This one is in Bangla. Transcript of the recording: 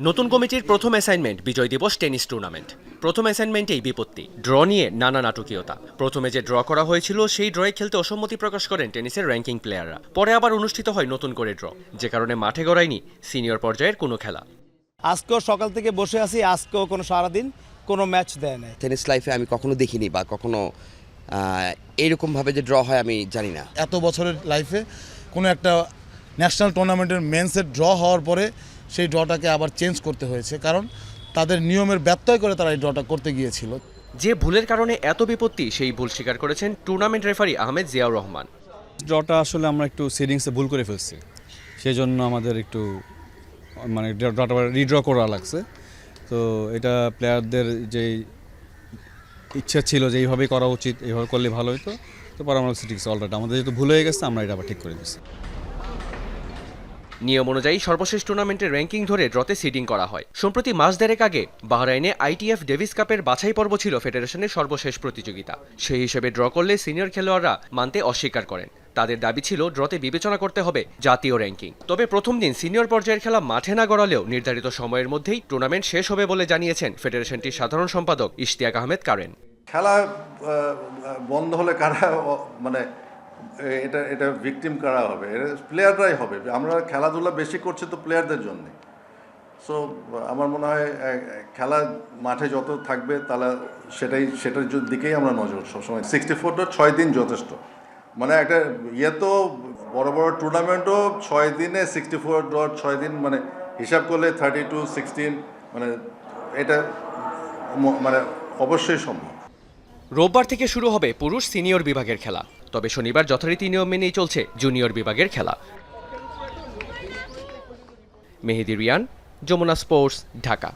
নতুন কমিটির প্রথম অ্যাসাইনমেন্ট বিজয় দিবস টেনিস টুর্নামেন্ট প্রথম অ্যাসাইনমেন্টেই বিপত্তি। ড্র নিয়ে নানা নাটকীয়তা। প্রথমে যে ড্র করা হয়েছিল সেই ড্রয়ে খেলতে অসম্মতি প্রকাশ করেন টেনিসের র্যাঙ্কিং প্লেয়াররা পরে আবার অনুষ্ঠিত হয় নতুন করে ড্র যে কারণে মাঠে গড়ায়নি সিনিয়র পর্যায়ের কোনো খেলা। আজকেও সকাল থেকে বসে আছি আজকেও কোনো সারাদিন কোনো ম্যাচ দেয় না টেনিস লাইফে আমি কখনো দেখিনি বা কখনো আহ, এইরকমভাবে যে ড্র হয় আমি জানি না। এত বছরের লাইফে কোনো একটা ন্যাশনাল টুর্নামেন্টের মেন্সের ড্র হওয়ার পরে সেই ড্রটাকে আবার চেঞ্জ করতে হয়েছে কারণ তাদের নিয়মের ব্যত্যয় করে তারা এই ড্রটা করতে গিয়েছিল। যে ভুলের কারণে এত বিপত্তি সেই ভুল স্বীকার করেছেন টুর্নামেন্ট রেফারি আহমেদ জিয়াউর রহমান। ড্রটা আসলে আমরা একটু সেটিংসে ভুল করে ফেলছি। সেই জন্য আমাদের একটু মানে ড্রটা রিড্র করা লাগছে। তো এটা প্লেয়ারদের যেই ইচ্ছা ছিল যে এইভাবেই করা উচিত এইভাবে করলে ভালো হতো তো পরে আমরা সেটিংস অলরেডি আমাদের যেহেতু ভুল হয়ে গেছে আমরা এটা আবার ঠিক করে দিচ্ছি নিয়ম অনুযায়ী সর্বশেষ টুর্নামেন্টের র্যাঙ্কিং ধরে ড্রতে সিডিং করা হয়। সম্প্রতি মাস দেড়েক আগে বাহরাইনে আইটিএফ ডেভিস কাপের বাছাই পর্ব ছিল ফেডারেশনের সর্বশেষ প্রতিযোগিতা। সেই হিসেবে ড্র করলে সিনিয়র খেলোয়াড়রা মানতে অস্বীকার করেন। তাদের দাবি ছিল ড্রতে বিবেচনা করতে হবে জাতীয় র্যাঙ্কিং। তবে প্রথম দিন সিনিয়র পর্যায়ের খেলা মাঠে না গড়ালেও নির্ধারিত সময়ের মধ্যেই টুর্নামেন্ট শেষ হবে বলে জানিয়েছেন ফেডারেশনটির সাধারণ সম্পাদক ইশতিয়াক আহমেদ কারেন। খেলা বন্ধ হলে কারা মানে এটা এটা ভিকটিম কারা হবে? এটা প্লেয়াররাই হবে। আমরা খেলাধুলা বেশি করছি তো প্লেয়ারদের জন্যে। সো আমার মনে হয় খেলা মাঠে যত থাকবে তাহলে সেটাই, সেটার দিকেই আমরা নজর সবসময়। সিক্সটি ফোরটা ছয় দিন যথেষ্ট। মানে একটা ইয়ে তো বড় বড় টুর্নামেন্টও ছয় দিনে সিক্সটি ফোর ডট ছয় দিন মানে হিসাব করলে থার্টি টু সিক্সটিন মানে এটা মানে অবশ্যই সম্ভব। রোববার থেকে শুরু হবে পুরুষ সিনিয়র বিভাগের খেলা। তবে শনিবার যথারীতি নিয়ম মেনেই চলছে জুনিয়র বিভাগের খেলা। মেহেদি রিয়ান যমুনা স্পোর্টস ঢাকা।